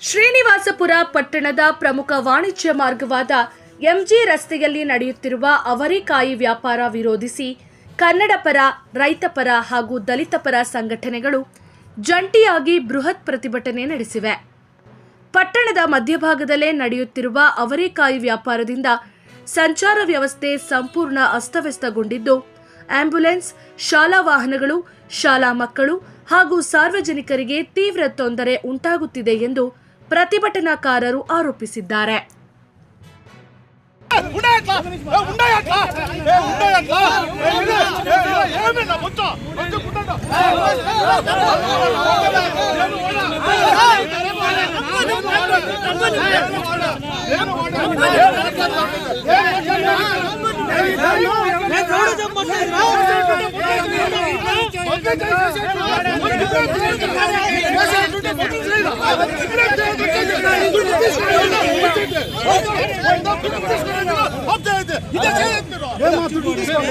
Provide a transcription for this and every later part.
ಶ್ರೀನಿವಾಸಪುರ ಪಟ್ಟಣದ ಪ್ರಮುಖ ವಾಣಿಜ್ಯ ಮಾರ್ಗವಾದ ಎಂಜಿ ರಸ್ತೆಯಲ್ಲಿ ನಡೆಯುತ್ತಿರುವ ಅವರೇಕಾಯಿ ವ್ಯಾಪಾರ ವಿರೋಧಿಸಿ ಕನ್ನಡ ಪರ, ರೈತ ಪರ ಹಾಗೂ ದಲಿತ ಪರ ಸಂಘಟನೆಗಳು ಜಂಟಿಯಾಗಿ ಬೃಹತ್ ಪ್ರತಿಭಟನೆ ನಡೆಸಿವೆ. ಪಟ್ಟಣದ ಮಧ್ಯಭಾಗದಲ್ಲೇ ನಡೆಯುತ್ತಿರುವ ಅವರೇಕಾಯಿ ವ್ಯಾಪಾರದಿಂದ ಸಂಚಾರ ವ್ಯವಸ್ಥೆ ಸಂಪೂರ್ಣ ಅಸ್ತವ್ಯಸ್ತಗೊಂಡಿದ್ದು, ಆಂಬ್ಯುಲೆನ್ಸ್, ಶಾಲಾ ವಾಹನಗಳು, ಶಾಲಾ ಮಕ್ಕಳು ಹಾಗೂ ಸಾರ್ವಜನಿಕರಿಗೆ ತೀವ್ರ ತೊಂದರೆ ಉಂಟಾಗುತ್ತಿದೆ ಎಂದು ಪ್ರತಿಭಟನಾಕಾರರು ಆರೋಪಿಸಿದ್ದಾರೆ ಏನು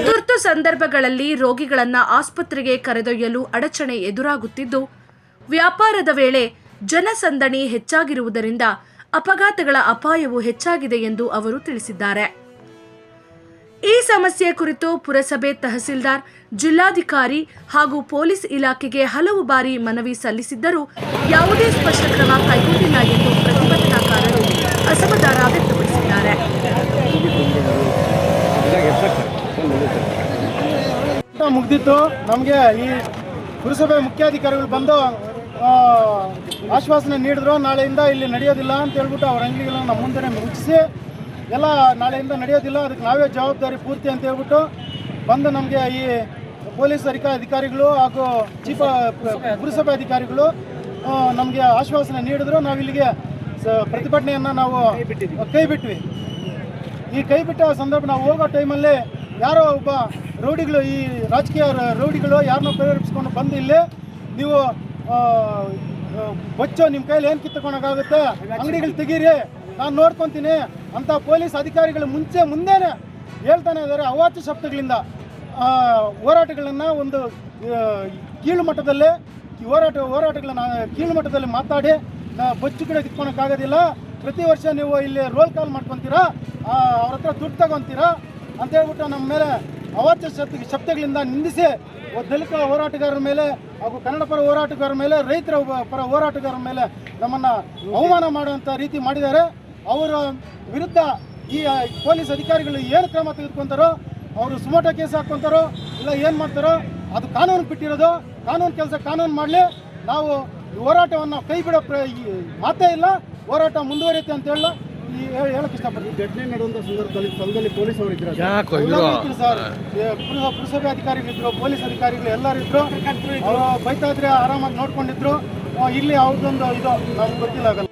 ತುರ್ತು ಸಂದರ್ಭಗಳಲ್ಲಿ ರೋಗಿಗಳನ್ನ ಆಸ್ಪತ್ರೆಗೆ ಕರೆದೊಯ್ಯಲು ಅಡಚಣೆ ಎದುರಾಗುತ್ತಿದ್ದು, ವ್ಯಾಪಾರದ ವೇಳೆ ಜನಸಂದಣಿ ಹೆಚ್ಚಾಗಿರುವುದರಿಂದ ಅಪಘಾತಗಳ ಅಪಾಯವು ಹೆಚ್ಚಾಗಿದೆ ಎಂದು ಅವರು ತಿಳಿಸಿದ್ದಾರೆ. ಸಮಸ್ಯೆ ಕುರಿತು ಪುರಸಭೆ ತಹಸೀಲ್ದಾರ್, ಜಿಲ್ಲಾಧಿಕಾರಿ ಹಾಗೂ ಪೊಲೀಸ್ ಇಲಾಖೆಗೆ ಹಲವು ಬಾರಿ ಮನವಿ ಸಲ್ಲಿಸಿದ್ದರೂ ಯಾವುದೇ ಸ್ಪಷ್ಟ ಕ್ರಮ ಕೈಗೊಂಡಿಲ್ಲ ಎಂದು ಪ್ರತಿಭಟನಾಕಾರರು ಅಸಮಾಧಾನ ವ್ಯಕ್ತಪಡಿಸಿದ್ದಾರೆ. ಮುಗ್ದಿತ್ತು ನಮಗೆ ಈ ಪುರಸಭೆ ಮುಖ್ಯಾಧಿಕಾರಿಗಳು ಬಂದು ಆಶ್ವಾಸನೆ ನೀಡಿದ್ರು. ನಾಳೆಯಿಂದ ಇಲ್ಲಿ ನಡೆಯೋದಿಲ್ಲ ಅಂತ ಹೇಳ್ಬಿಟ್ಟು ಅವ್ರ ಅಂಗಡಿಗಳನ್ನ ನಮ್ಮ ಮುಂದೆ ಮುಗಿಸಿ ಎಲ್ಲ ನಾಳೆಯಿಂದ ನಡೆಯೋದಿಲ್ಲ, ಅದಕ್ಕೆ ನಾವೇ ಜವಾಬ್ದಾರಿ ಪೂರ್ತಿ ಅಂತ ಹೇಳ್ಬಿಟ್ಟು ಬಂದು ನಮಗೆ ಈ ಪೊಲೀಸ್ ಅಧಿಕ ಅಧಿಕಾರಿಗಳು ಹಾಗೂ ಚೀಫ್ ಪುರಸಭೆ ಅಧಿಕಾರಿಗಳು ನಮಗೆ ಆಶ್ವಾಸನೆ ನೀಡಿದ್ರು. ನಾವು ಇಲ್ಲಿಗೆ ಪ್ರತಿಭಟನೆಯನ್ನು ನಾವು ಕೈ ಬಿಟ್ವಿ ಈ ಕೈ ಬಿಟ್ಟ ಸಂದರ್ಭ ನಾವು ಹೋಗೋ ಟೈಮಲ್ಲಿ ಯಾರೋ ಒಬ್ಬ ರೌಡಿಗಳು, ಈ ರಾಜಕೀಯ ರೌಡಿಗಳು ಯಾರನ್ನೋ ಪ್ರೇರೇಪಿಸ್ಕೊಂಡು ಬಂದು ಇಲ್ಲಿ ನೀವು ಬಚ್ಚೋ ನಿಮ್ಮ ಕೈಲಿ ಏನು ಕಿತ್ತುಕೊಳಕ್ಕಾಗುತ್ತೆ? ಅಂಗಡಿಗಳು ತೆಗೀರಿ, ನಾನು ನೋಡ್ಕೊತೀನಿ. ಅಂತ ಪೊಲೀಸ್ ಅಧಿಕಾರಿಗಳು ಮುಂಚೆ ಮುಂದೆನೆ ಹೇಳ್ತಾನೆ ಇದ್ದಾರೆ. ಅವಾಚ್ಯ ಶಬ್ದಗಳಿಂದ ಹೋರಾಟಗಳನ್ನು ಒಂದು ಕೀಳು ಮಟ್ಟದಲ್ಲೇ ಹೋರಾಟ, ಹೋರಾಟಗಳನ್ನ ಕೀಳು ಮಟ್ಟದಲ್ಲಿ ಮಾತಾಡಿ ಬಚ್ಚು ಕಡೆ ಕಿತ್ಕೊಳಕ್ಕಾಗೋದಿಲ್ಲ. ಪ್ರತಿ ವರ್ಷ ನೀವು ಇಲ್ಲಿ ರೋಲ್ ಕಾಲ್ ಮಾಡ್ಕೊತೀರಾ? ಅವ್ರ ಹತ್ರ ದುಡ್ಡು ತಗೊಂತೀರಾ? ಅಂತ ಹೇಳ್ಬಿಟ್ಟು ನಮ್ಮ ಮೇಲೆ ಅವಾಚ್ಯ ಶಬ್ದ, ಶಬ್ದಗಳಿಂದ ನಿಂದಿಸಿ ದಲಿತ ಹೋರಾಟಗಾರರ ಮೇಲೆ ಹಾಗೂ ಕನ್ನಡ ಪರ ಹೋರಾಟಗಾರರ ಮೇಲೆ, ರೈತರ ಪರ ಹೋರಾಟಗಾರರ ಮೇಲೆ ನಮ್ಮನ್ನು ಅವಮಾನ ಮಾಡುವಂಥ ರೀತಿ ಮಾಡಿದ್ದಾರೆ. ಅವರ ವಿರುದ್ಧ ಈ ಪೊಲೀಸ್ ಅಧಿಕಾರಿಗಳು ಏನು ಕ್ರಮ ತೆಗೆದುಕೊಂತಾರೋ ಅವರು ಸುಮೋಟೋ ಕೇಸ್ ಹಾಕ್ಕೊಂತಾರೋ ಇಲ್ಲ ಏನು ಮಾಡ್ತಾರೋ ಅದು ಕಾನೂನು ಬಿಟ್ಟಿರೋದು ಕಾನೂನು ಕೆಲಸ ಕಾನೂನು ಮಾಡಲಿ ನಾವು ಹೋರಾಟವನ್ನು ಕೈ ಬಿಡೋ ಮಾತೇ ಇಲ್ಲ ಹೋರಾಟ ಮುಂದುವರಿಯುತ್ತೆ ಅಂತ ಹೇಳ ಈ ಹೇಳ- ಹೇಳಕ್ ಇಷ್ಟಪಡ್ತೀನಿ. ಘಟನೆ ನಡೆಯುವಂತ ಸಂದರ್ಭದಲ್ಲಿ ಸ್ಥಳದಲ್ಲಿ ಪೊಲೀಸ್ ಅವರು ಇದ್ರ ಸರ್. ಪುರಸಭೆ ಅಧಿಕಾರಿಗಳಿದ್ರು ಪೊಲೀಸ್ ಅಧಿಕಾರಿಗಳು ಎಲ್ಲರೂ ಇದ್ರು. ಅವರು ಬೈತಾ ಇದ್ರೆ ಆರಾಮಾಗಿ ನೋಡ್ಕೊಂಡಿದ್ರು. ಇಲ್ಲಿ ಅವ್ರದ್ದೊಂದು ಇದು ನಮ್ಗೆ ಗೊತ್ತಿಲ್ಲ ಆಗಲ್ಲ